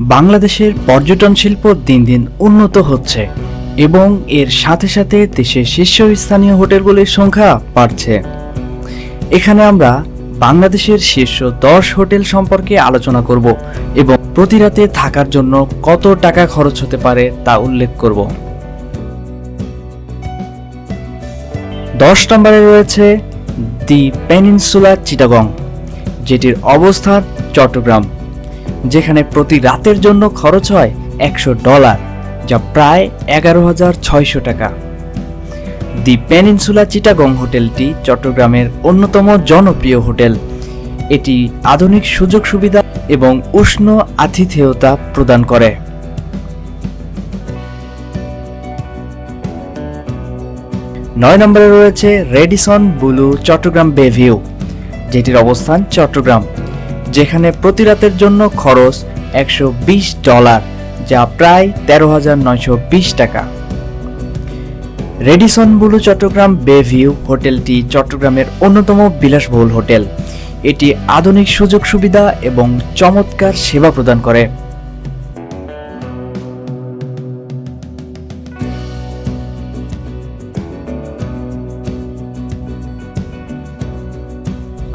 বাংলাদেশের পর্যটন শিল্প দিন দিন উন্নত হচ্ছে এবং এর সাথে সাথে দেশের শীর্ষস্থানীয় হোটেলগুলির সংখ্যা বাড়ছে। এখানে আমরা বাংলাদেশের শীর্ষ দশ হোটেল সম্পর্কে আলোচনা করব এবং প্রতি রাতে থাকার জন্য কত টাকা খরচ হতে পারে তা উল্লেখ করব। দশ নম্বরে রয়েছে দি পেনিনসুলা চিটাগং, যেটির অবস্থান চট্টগ্রাম। যেখানে প্রতি রাতের জন্য খরচ হয় একশো ডলার, যা প্রায় এগারো হাজার ছয়শো টাকা। দি পেনিনসুলা চিটাগং হোটেলটি চট্টগ্রামের অন্যতম জনপ্রিয় হোটেল। এটি আধুনিক সুযোগ সুবিধা এবং উষ্ণ আতিথেয়তা প্রদান করে। নয় নম্বরে রয়েছে রেডিসন বুলু চট্টগ্রাম বেভিউ যেটির অবস্থান চট্টগ্রাম। যেখানে প্রতি রাতের জন্য খরচ একশো বিশ ডলার, যা প্রায় তেরো হাজার নয়শো টাকা। রেডিসন বুলু চট্টগ্রাম বেভিউ হোটেলটি চট্টগ্রামের অন্যতম বিলাসবহুল হোটেল। এটি আধুনিক সুযোগ সুবিধা এবং চমৎকার সেবা প্রদান করে।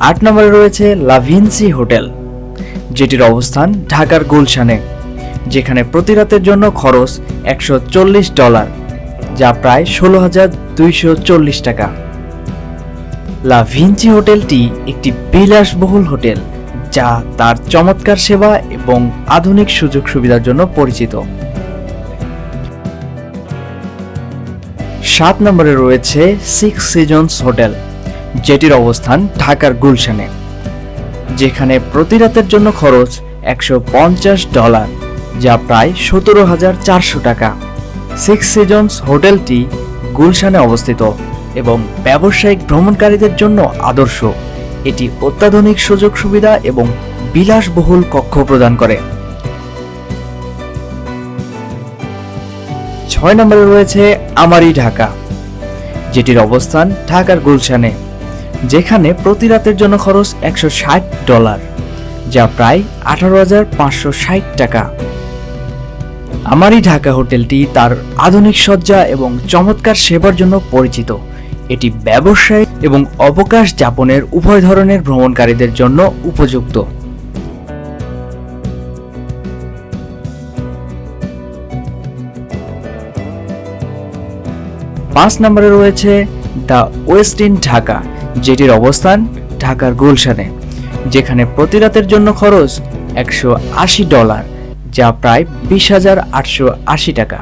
আট নম্বরে রয়েছে লাভিনসি হোটেল, যেটির অবস্থান ঢাকার গুলশানে, যেখানে প্রতি রাতের জন্য খরচ একশো চল্লিশ ডলার, যা প্রায় ষোলো হাজার দুইশো টাকা। লা হোটেলটি একটি বিলাসবহুল হোটেল, যা তার চমৎকার সেবা এবং আধুনিক সুযোগ সুবিধার জন্য পরিচিত। সাত নম্বরে রয়েছে সিক্স সিজনস হোটেল যেটির অবস্থান ঢাকার গুলশানে, যেখানে প্রতি রাতের জন্য খরচ একশো পঞ্চাশ ডলার, যা প্রায় সতেরো হাজার চারশো টাকা। সিক্স সিজনস হোটেলটি গুলশানে অবস্থিত এবং ব্যবসায়িক ভ্রমণকারীদের জন্য আদর্শ। এটি অত্যাধুনিক সুযোগ সুবিধা এবং বিলাসবহুল কক্ষ প্রদান করে। ছয় নম্বরে রয়েছে আমারি ঢাকা, যেটির অবস্থান ঢাকার গুলশানে। যেখানে প্রতি রাতের জন্য খরচ একশো ষাট ডলার, যা প্রায় আঠারো হাজার পাঁচশো ষাট টাকা। আমারই ঢাকা হোটেলটি তার আধুনিক সজ্জা এবং চমৎকার সেবার জন্য পরিচিত। এটি ব্যবসায় এবং অবকাশ যাপনের উভয় ধরনের ভ্রমণকারীদের জন্য উপযুক্ত। পাঁচ নম্বরে রয়েছে দ্য ওয়েস্ট ইন ঢাকা। যেটির অবস্থান ঢাকার গুলশানে, যেখানে প্রতি রাতের জন্য খরচ একশো আশি ডলার, যা প্রায় বিশ হাজার আটশো আশি টাকা।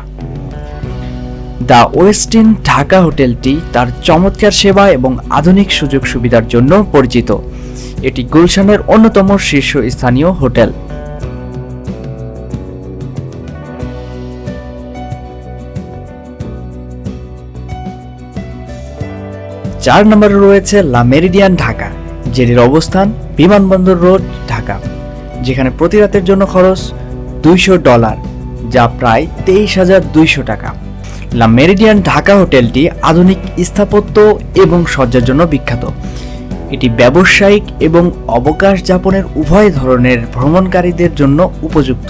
দ্য ওয়েস্টিন ঢাকা হোটেলটি তার চমৎকার সেবা এবং আধুনিক সুযোগ সুবিধার জন্য পরিচিত। এটি গুলশানের অন্যতম শীর্ষস্থানীয় হোটেল। চার নম্বরে রয়েছে লা মেরিডিয়ান ঢাকা যেটির অবস্থান বিমানবন্দর রোড, ঢাকা, যেখানে প্রতি রাতের জন্য খরচ দুইশো ডলার, যা প্রায় তেইশ হাজার দুইশো টাকা। লা মেরিডিয়ান ঢাকা হোটেলটি আধুনিক, স্থাপত্য এবং সজ্জার জন্য বিখ্যাত। এটি ব্যবসায়িক এবং অবকাশ যাপনের উভয় ধরনের ভ্রমণকারীদের জন্য উপযুক্ত।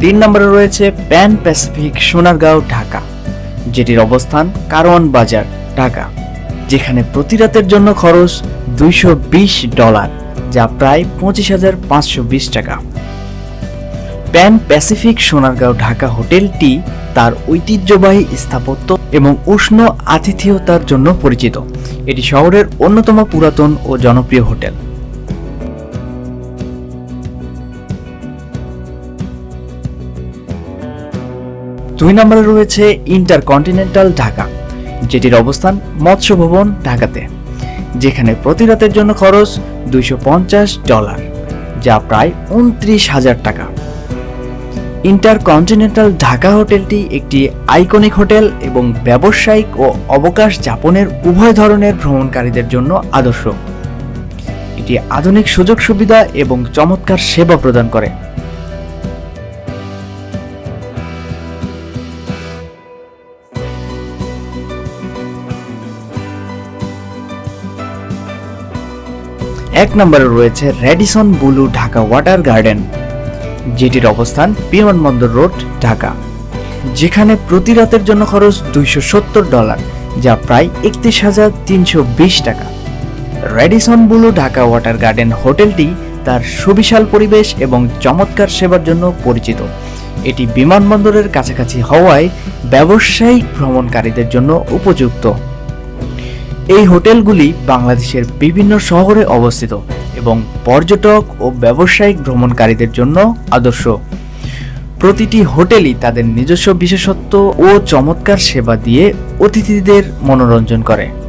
তিন নম্বরে রয়েছে প্যান প্যাসিফিক, সোনারগাঁও, ঢাকা। যেটির অবস্থান কারওয়ান বাজার, ঢাকা, যেখানে প্রতি রাতের জন্য খরচ দুইশো বিশ ডলার, যা প্রায় পঁচিশ হাজার পাঁচশো টাকা। প্যান প্যাসিফিক, সোনারগাঁও, ঢাকা হোটেলটি তার ঐতিহ্যবাহী স্থাপত্য এবং উষ্ণ আতিথেয়তার জন্য পরিচিত। এটি শহরের অন্যতম পুরাতন ও জনপ্রিয় হোটেল। দুই নম্বরে রয়েছে ইন্টারকন্টিনেন্টাল ঢাকা, যেটির অবস্থান মৎস্য ভবন ঢাকাতে, যেখানে প্রতি রাতের জন্য খরচ দুইশো পঞ্চাশ ডলার, যা প্রায় উনত্রিশ হাজার টাকা। ইন্টারকন্টিনেন্টাল ঢাকা হোটেলটি একটি আইকনিক হোটেল এবং ব্যবসায়িক ও অবকাশ যাপনের উভয় ধরনের ভ্রমণকারীদের জন্য আদর্শ। এটি আধুনিক সুযোগ সুবিধা এবং চমৎকার সেবা প্রদান করে। এক নম্বরে রয়েছে Radisson Blu Dhaka water garden, যেটির অবস্থান বিমানবন্দর রোড, ঢাকা, যেখানে প্রতি রাতের জন্য খরচ দুইশো সত্তর ডলার, যা প্রায় একত্রিশ হাজার তিনশো বিশ টাকা। Radisson Blu Dhaka water garden হোটেলটি তার সুবিশাল পরিবেশ এবং চমৎকার সেবার জন্য পরিচিত। এটি বিমানবন্দরের কাছাকাছি হওয়ায় ব্যবসায়িক ভ্রমণকারীদের জন্য উপযুক্ত। এই হোটেলগুলি বাংলাদেশের বিভিন্ন শহরে অবস্থিত এবং পর্যটক ও ব্যবসায়িক ভ্রমণকারীদের জন্য আদর্শ। প্রতিটি হোটেলই তাদের নিজস্ব বিশেষত্ব ও চমৎকার সেবা দিয়ে অতিথিদের মনোরঞ্জন করে।